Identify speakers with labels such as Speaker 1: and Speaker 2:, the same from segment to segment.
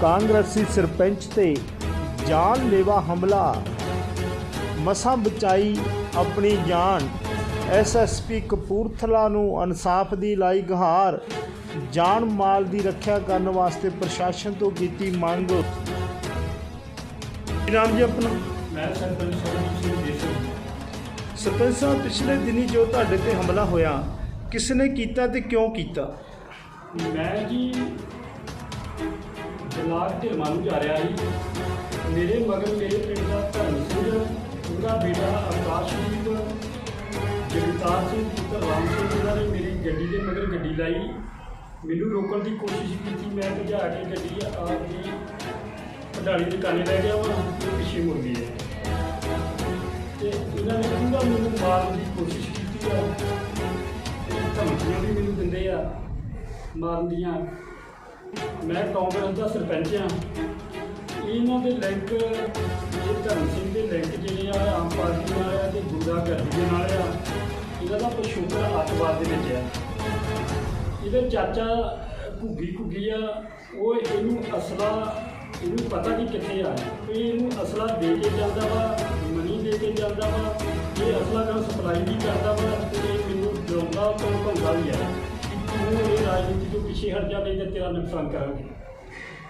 Speaker 1: ਕਾਂਗਰਸੀ ਸਰਪੰਚ ਤੇ ਜਾਨਲੇਵਾ ਹਮਲਾ। ਮਸਾਂ ਬਚਾਈ ਆਪਣੀ ਜਾਨ। ਐਸਐਸਪੀ ਕਪੂਰਥਲਾ ਨੂੰ ਇਨਸਾਫ ਦੀ ਲਾਈ ਗੁਹਾਰ। ਜਾਨ ਮਾਲ ਦੀ ਰੱਖਿਆ ਕਰਨ ਵਾਸਤੇ ਪ੍ਰਸ਼ਾਸਨ ਤੋਂ ਕੀਤੀ ਮੰਗ। ਨਾਮ ਜੀ ਆਪਣਾ?
Speaker 2: ਮੈਂ ਸਰਪੰਚ
Speaker 1: ਸਰਪੰਚ ਸਾਹਿਬ ਪਿਛਲੇ ਦਿਨੀ ਜੋ ਤੁਹਾਡੇ ਤੇ ਹਮਲਾ ਹੋਇਆ ਕਿਸ ਨੇ ਕੀਤਾ ਤੇ ਕਿਉਂ ਕੀਤਾ?
Speaker 2: ਮੈਂ ਜੀ ਬਲਾਕ ਢਿਲਮਾ ਨੂੰ ਜਾ ਰਿਹਾ ਸੀ। ਮੇਰੇ ਮਗਰ ਮੇਰੇ ਪਿੰਡ ਦਾ ਧਰਮ ਸਿੰਘ, ਉਹਦਾ ਬੇਟਾ ਆਕਾਸ਼ਦੀਪ ਜਗਤਾਰ ਸਿੰਘ, ਪੁੱਤਰ ਰਾਮ ਸਿੰਘ, ਉਹਨਾਂ ਨੇ ਮੇਰੀ ਗੱਡੀ ਦੇ ਮਗਰ ਗੱਡੀ ਲਾਈ। ਮੈਨੂੰ ਰੋਕਣ ਦੀ ਕੋਸ਼ਿਸ਼ ਕੀਤੀ। ਮੈਂ ਭਜਾ ਕੇ ਗੱਡੀ ਆਪਦੀ ਕਢਾੜੀ ਦੁਕਾਨੇ ਲੈ ਗਿਆ ਵਾ ਉਹ ਪਿੱਛੇ ਮੁੜ ਗਈ। ਹੈ ਤੇ ਇਹਨਾਂ ਨੇ ਪੂਰਾ ਮੈਨੂੰ ਮਾਰਨ ਦੀ ਕੋਸ਼ਿਸ਼ ਕੀਤੀ ਆ ਧਮਕੀਆਂ ਵੀ ਮੈਨੂੰ ਦਿੰਦੇ ਆ, ਮਾਰਨ ਦੀਆਂ ਮੈਂ ਕਾਂਗਰਸ ਦਾ ਸਰਪੰਚ ਹਾਂ। ਇਹਨਾਂ ਦੇ ਲਿੰਕ ਇਹ ਧਰਮ ਸਿੰਘ ਦੇ ਲਿੰਕ ਜਿਹੜੇ ਆ, ਆਮ ਪਾਰਟੀ ਨਾਲ ਆ ਤੇ ਗੁੰਡਾਗਰਦੀ ਦੇ ਨਾਲ ਆ ਇਹਦਾ ਦਾ ਪਸ਼ੂਕਰ ਅੱਤਵਾਦ ਦੇ ਵਿੱਚ ਆ। ਇਹਦੇ ਚਾਚਾ ਘੁੱਗੀ ਘੁੱਗੀ ਆ, ਉਹ ਇਹਨੂੰ ਅਸਲਾ, ਇਹਨੂੰ ਪਤਾ ਨਹੀਂ ਕਿੱਥੇ ਆ। ਤੇ ਇਹਨੂੰ ਅਸਲਾ ਦੇ ਕੇ ਜਾਂਦਾ ਵਾ ਮਨੀ ਦੇ ਕੇ ਜਾਂਦਾ ਵਾ, ਇਹ ਅਸਲਾ ਕਰਨ ਸਪਲਾਈ ਵੀ ਕਰਦਾ ਪਿੱਛੇ ਹਟ ਜਾ ਨਹੀਂ ਤੇ ਤੇਰਾ ਨੁਕਸਾਨ ਕਰਾਂਗੇ।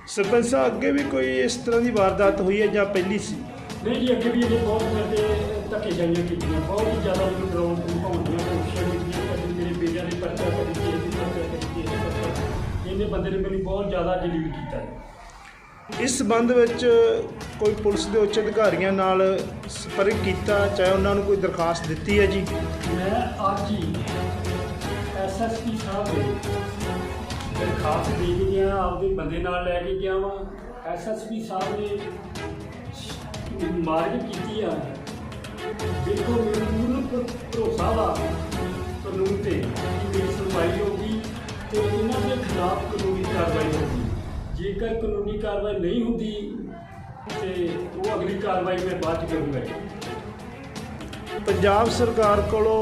Speaker 1: ਸਰਪੰਚ ਸਾਹਿਬ ਅੱਗੇ ਵੀ ਕੋਈ ਇਸ ਤਰ੍ਹਾਂ ਦੀ ਵਾਰਦਾਤ ਹੋਈ ਹੈ ਜਾਂ ਪਹਿਲੀ ਸੀ?
Speaker 2: ਨਹੀਂ ਜੀ ਅੱਗੇ ਵੀ ਇਹਨੇ ਬਹੁਤ ਮੇਰੇ ਤੇ ਧੱਕੇ ਜਾਈਆਂ ਕੀਤੀਆਂ। ਬਹੁਤ ਹੀ ਜ਼ਿਆਦਾ ਮੈਨੂੰ ਡਰਾਉਣ ਧਮਕਾਉਣੀਆਂ ਕੋਸ਼ਿਸ਼ਾਂ ਕੀਤੀਆਂ ਕਦੇ ਮੇਰੇ ਬੇਟਿਆਂ ਦੇ ਪਰਚਾ ਕਦੇ ਕਿਸੇ ਦੀ ਪਰਚਾ। ਇਹਨੇ ਬੰਦੇ ਨੇ ਮੈਨੂੰ ਬਹੁਤ ਜ਼ਿਆਦਾ ਜਲੀਲ ਕੀਤਾ
Speaker 1: ਇਸ ਸੰਬੰਧ ਵਿੱਚ ਕੋਈ ਪੁਲਿਸ ਦੇ ਉੱਚ ਅਧਿਕਾਰੀਆਂ ਨਾਲ ਸੰਪਰਕ ਕੀਤਾ ਚਾਹੇ ਉਹਨਾਂ ਨੂੰ ਕੋਈ ਦਰਖਾਸਤ ਦਿੱਤੀ ਹੈ ਜੀ?
Speaker 2: ਮੈਂ ਅੱਜ ਹੀ ਐਸਐਸਪੀ ਸਾਹਿਬ ਦੇ ਦਰਖਾਸਤ ਦੇ ਕੇ ਗਿਆ ਆਪਦੇ ਬੰਦੇ ਨਾਲ ਲੈ ਕੇ ਗਿਆ ਵਾਂ। ਐਸਐਸਪੀ ਸਾਹਿਬ ਨੇ ਮਾਰਗ ਕੀਤੀ ਆ। ਦੇਖੋ ਮੈਨੂੰ ਪੂਰਨ ਭਰੋਸਾ ਵਾ ਕਾਨੂੰਨ ਤੇ ਕਿ ਮੇਰੀ ਸੁਣਵਾਈ ਹੋਊਗੀ ਤੇ ਇਹਨਾਂ ਦੇ ਖਿਲਾਫ ਕਾਨੂੰਨੀ ਕਾਰਵਾਈ ਹੋਊਗੀ। ਜੇਕਰ ਕਾਨੂੰਨੀ ਕਾਰਵਾਈ ਨਹੀਂ ਹੁੰਦੀ, ਤੇ ਉਹ ਅਗਲੀ ਕਾਰਵਾਈ ਮੈਂ ਬਾਅਦ ਚ ਕਰੂੰਗਾ।
Speaker 1: ਪੰਜਾਬ ਸਰਕਾਰ ਕੋਲੋਂ,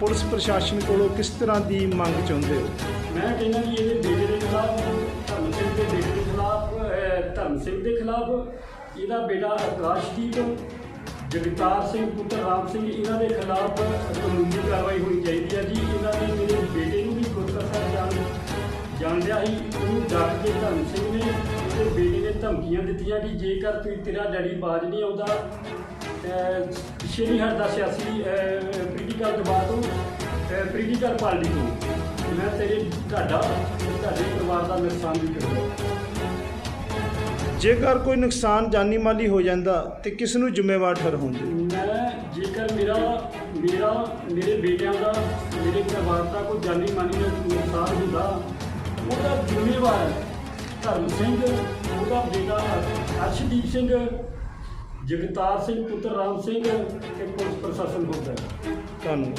Speaker 1: ਪੁਲਿਸ ਪ੍ਰਸ਼ਾਸਨ ਕੋਲੋਂ ਕਿਸ ਤਰ੍ਹਾਂ ਦੀ ਮੰਗ ਚਾਹੁੰਦੇ ਹੋ?
Speaker 2: ਮੈਂ ਕਹਿੰਦਾ ਕਿ ਇਹਦੇ ਬੇਟੇ ਦੇ ਖਿਲਾਫ ਧਰਮ ਸਿੰਘ ਦੇ ਬੇਟੇ ਦੇ ਖਿਲਾਫ ਅਹ, ਧਰਮ ਸਿੰਘ ਦੇ ਖਿਲਾਫ ਇਹਦਾ ਬੇਟਾ ਆਕਾਸ਼ਦੀਪ ਜਗਤਾਰ ਸਿੰਘ ਪੁੱਤਰ ਰਾਮ ਸਿੰਘ ਇਹਨਾਂ ਦੇ ਖਿਲਾਫ ਕਾਨੂੰਨੀ ਕਾਰਵਾਈ ਹੋਣੀ ਚਾਹੀਦੀ ਹੈ ਜੀ। ਇਹਨਾਂ ਨੇ ਮੇਰੇ ਬੇਟੇ ਨੂੰ ਵੀ ਖੁਦਕਸਾ ਜਾਣ ਜਾਣਦਿਆ ਹੀ ਉਹਨੂੰ ਡੱਕ ਕੇ ਧਰਮ ਸਿੰਘ ਨੇ ਉਹਦੇ ਬੇਟੇ ਨੇ ਧਮਕੀਆਂ ਦਿੱਤੀਆਂ ਕਿ ਜੇਕਰ ਤੂੰ ਤੇਰਾ ਡੈਡੀ ਬਾਜ ਨਹੀਂ ਆਉਂਦਾ ਅਹ, ਪਿੱਛੇ ਸਿਆਸੀ ਪੋਲੀਟੀਕਲ ਦਬਾਅ ਤੋਂ ਪੋਲੀਟੀਕਲ ਪਾਰਟੀ ਤੋਂ। ਮੈਂ ਤੇਰੇ ਤੁਹਾਡਾ ਤੇ ਤੁਹਾਡੇ ਪਰਿਵਾਰ ਦਾ ਨੁਕਸਾਨ ਵੀ ਕਰੂੰਗਾ
Speaker 1: ਜੇਕਰ ਕੋਈ ਨੁਕਸਾਨ ਜਾਨੀ ਮਾਲੀ ਹੋ ਜਾਂਦਾ ਤੇ ਕਿਸ ਨੂੰ ਜ਼ਿੰਮੇਵਾਰ ਠਹਿਰਾਉਂਦੇ
Speaker 2: ਮੈਂ ਜੇਕਰ ਮੇਰਾ ਮੇਰਾ ਮੇਰੇ ਬੇਟਿਆਂ ਦਾ ਮੇਰੇ ਪਰਿਵਾਰ ਦਾ ਕੋਈ ਜਾਨੀ ਮਾਨੀ ਨੁਕਸਾਨ ਹੁੰਦਾ ਉਹਦਾ ਜ਼ਿੰਮੇਵਾਰ ਧਰਮ ਸਿੰਘ ਉਹਦਾ ਬੇਟਾ ਅਰਸ਼ਦੀਪ ਸਿੰਘ ਜਗਤਾਰ ਸਿੰਘ ਪੁੱਤਰ ਰਾਮ ਸਿੰਘ ਤੇ ਪੁਲਿਸ ਪ੍ਰਸ਼ਾਸਨ ਹੁੰਦਾ
Speaker 1: ਤੁਹਾਨੂੰ